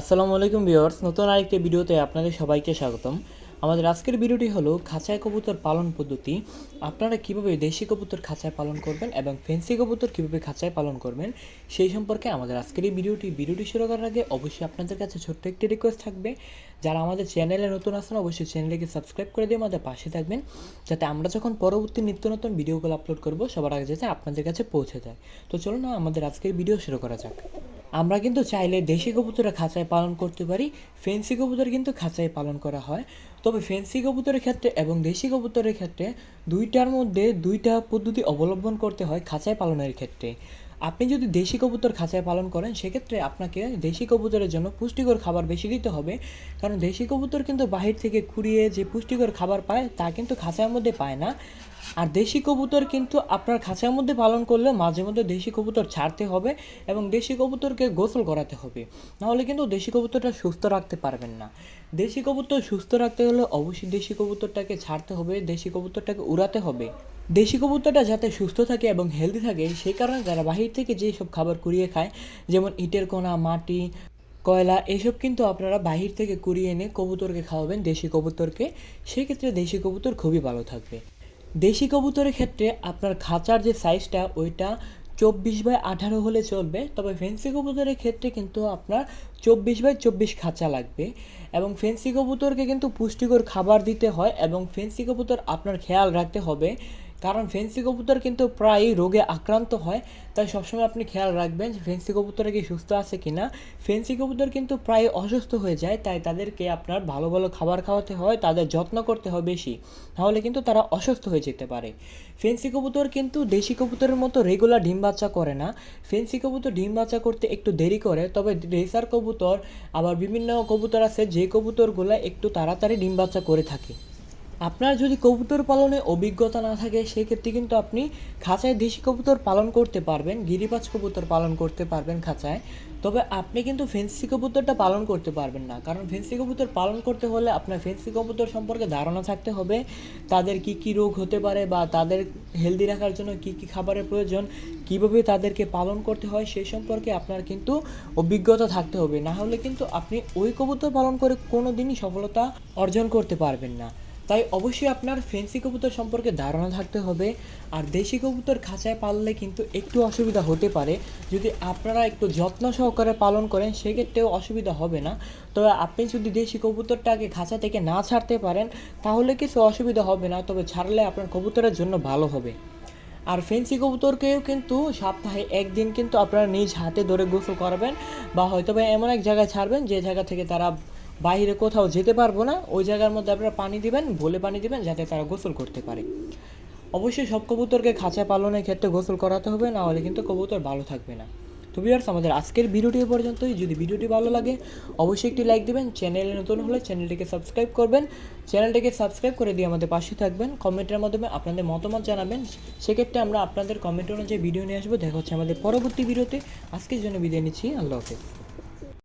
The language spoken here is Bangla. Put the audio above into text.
আসসালামু আলাইকুম ভিউয়ার্স, নতুন আরেকটি ভিডিওতে আপনাদের সবাইকে স্বাগতম। আমাদের আজকের ভিডিওটি হলো খাঁচায় কবুতর পালন পদ্ধতি। আপনারা কীভাবে দেশি কবুতর খাঁচায় পালন করবেন এবং ফেন্সি কবুতর কীভাবে খাঁচায় পালন করবেন, সেই সম্পর্কে আমাদের আজকের এই ভিডিওটি ভিডিওটি শুরু করার আগে অবশ্যই আপনাদের কাছে ছোট্ট একটি রিকোয়েস্ট থাকবে। যারা আমাদের চ্যানেলে নতুন আসেন অবশ্যই চ্যানেলটিকে সাবস্ক্রাইব করে দিয়ে আমাদের পাশে থাকবেন, যাতে আমরা যখন পরবর্তী নিত্য নতুন ভিডিওগুলো আপলোড করব, সবার আগে যাতে আপনাদের কাছে পৌঁছে যায়। তো চলুন না, আমাদের আজকের ভিডিও শুরু করা যাক। আমরা কিন্তু চাইলে দেশি কবুতরে খাঁচায় পালন করতে পারি, ফেন্সি কবুতর কিন্তু খাঁচায় পালন করা হয়। তবে ফেন্সি কবুতরের ক্ষেত্রে এবং দেশি কবুতরের ক্ষেত্রে দুইটার মধ্যে দুইটা পদ্ধতি অবলম্বন করতে হয় খাঁচায় পালনের ক্ষেত্রে। আপনি যদি দেশি কবুতর খাঁচায় পালন করেন, সেক্ষেত্রে আপনাকে দেশি কবুতরের জন্য পুষ্টিকর খাবার বেশি দিতে হবে। কারণ দেশি কবুতর কিন্তু বাহির থেকে কুড়িয়ে যে পুষ্টিকর খাবার পায়, তা কিন্তু খাঁচার মধ্যে পায় না। আর দেশি কবুতর কিন্তু আপনার খাঁচার মধ্যে পালন করলে মাঝে মধ্যে দেশি কবুতর ছাড়তে হবে এবং দেশি কবুতরকে গোসল করাতে হবে। নাহলে কিন্তু দেশি কবুতরটা সুস্থ রাখতে পারবেন না। দেশি কবুতর সুস্থ রাখতে হলে অবশ্যই দেশি কবুতরটাকে ছাড়তে হবে, দেশি কবুতরটাকে উড়াতে হবে। দেশি কবুতরটা যাতে সুস্থ থাকে এবং হেলদি থাকে, সেই কারণে যারা বাহির থেকে যেসব খাবার কুড়িয়ে খায়, যেমন ইটের কোনা, মাটি, কয়লা, এসব কিন্তু আপনারা বাহির থেকে কুড়িয়ে এনে কবুতরকে খাওয়াবেন, দেশি কবুতরকে। সেক্ষেত্রে দেশি কবুতর খুবই ভালো থাকবে। দেশি কবুতরের ক্ষেত্রে আপনার খাঁচার যে সাইজটা ওইটা চব্বিশ বাই আঠারো হলে চলবে। তবে ফেন্সি কবুতরের ক্ষেত্রে কিন্তু আপনার চব্বিশ বাই চব্বিশ খাঁচা লাগবে। এবং ফেন্সি কবুতরকে কিন্তু পুষ্টিকর খাবার দিতে হয় এবং ফেন্সি কবুতর আপনার খেয়াল রাখতে হবে কারণ ফেন্সি কবুতর কিন্তু প্রায়ই রোগে আক্রান্ত হয়, তাই সবসময় আপনি খেয়াল রাখবেন যে ফেন্সি কবুতরে কি সুস্থ আছে কি না ফেন্সি কবুতর কিন্তু প্রায় অসুস্থ হয়ে যায়, তাই তাদেরকে আপনার ভালো ভালো খাবার খাওয়াতে হয়, তাদের যত্ন করতে হয় বেশি তাহলে কিন্তু তারা অসুস্থ হয়ে যেতে পারে। ফেন্সি কবুতর কিন্তু দেশি কবুতরের মতো রেগুলার ডিম বাচ্চা করে না। ফেন্সি কবুতর ডিম বাচ্চা করতে একটু দেরি করে, তবে রেসার কবুতর, আবার বিভিন্ন কবুতর আছে, যে কবুতরগুলো একটু তাড়াতাড়ি ডিম বাচ্চা করে থাকে। আপনার যদি কবুতর পালনে অভিজ্ঞতা না থাকে, সেক্ষেত্রে কিন্তু আপনি খাঁচায় দেশি কবুতর পালন করতে পারবেন, গিরিবাজ কবুতর পালন করতে পারবেন খাঁচায়। তবে আপনি কিন্তু ফেন্সি কবুতরটা পালন করতে পারবেন না। কারণ ফেন্সি কবুতর পালন করতে হলে আপনার ফেন্সি কবুতর সম্পর্কে ধারণা থাকতে হবে। তাদের কি কি রোগ হতে পারে বা তাদের হেলদি রাখার জন্য কি কি খাবারের প্রয়োজন, কীভাবে তাদেরকে পালন করতে হয় সেই সম্পর্কে আপনার কিন্তু অভিজ্ঞতা থাকতে হবে। না হলে কিন্তু আপনি ওই কবুতর পালন করে কোনো দিনই সফলতা অর্জন করতে পারবেন না। তাই অবশ্যই আপনার ফেন্সি কবুতর সম্পর্কে ধারণা থাকতে হবে। আর দেশি কবুতর খাঁচায় পাললে কিন্তু একটু অসুবিধা হতে পারে। যদি আপনারা একটু যত্ন সহকারে পালন করেন, সেক্ষেত্রেও অসুবিধা হবে না। তবে আপনি যদি দেশি কবুতরটাকে খাঁচা থেকে না ছাড়তে পারেন, তাহলে কিছু অসুবিধা হবে না। তবে ছাড়লে আপনার কবুতরের জন্য ভালো হবে। আর ফেন্সি কবুতরকেও কিন্তু সপ্তাহে একদিন কিন্তু আপনারা নিজ হাতে ধরে গোসল করাবেন বা হয়তো এমন এক জায়গায় ছাড়বেন যে জায়গা থেকে তারা বাইরে কোথাও যেতে পারব না, ওই জায়গার মধ্যে আপনারা পানি দিবেন বলে পানি দিবেন যাতে তারা গোসল করতে পারে। অবশ্যই সব কবুতরকে খাঁচা পালনের ক্ষেত্রে গোসল করাতে হবে, না হলে কিন্তু কবুতর ভালো থাকবে না। তো ভিউয়ার্স আমাদের আজকের ভিডিওটি পর্যন্তই। যদি ভিডিওটি ভালো লাগে, অবশ্যই একটি লাইক দেবেন। চ্যানেলে নতুন হলে চ্যানেলটিকে সাবস্ক্রাইব করবেন। চ্যানেলটিকে সাবস্ক্রাইব করে দিয়ে আমাদের পাশে থাকবেন। কমেন্টের মাধ্যমে আপনাদের মতামত জানাবেন। সেক্ষেত্রে আমরা আপনাদের কমেন্ট অনুযায়ী ভিডিও নিয়ে আসব। দেখা হচ্ছে আমাদের পরবর্তী ভিডিওতে। আজকের জন্য বিদায় নিচ্ছি। আল্লাহ হাফেজ।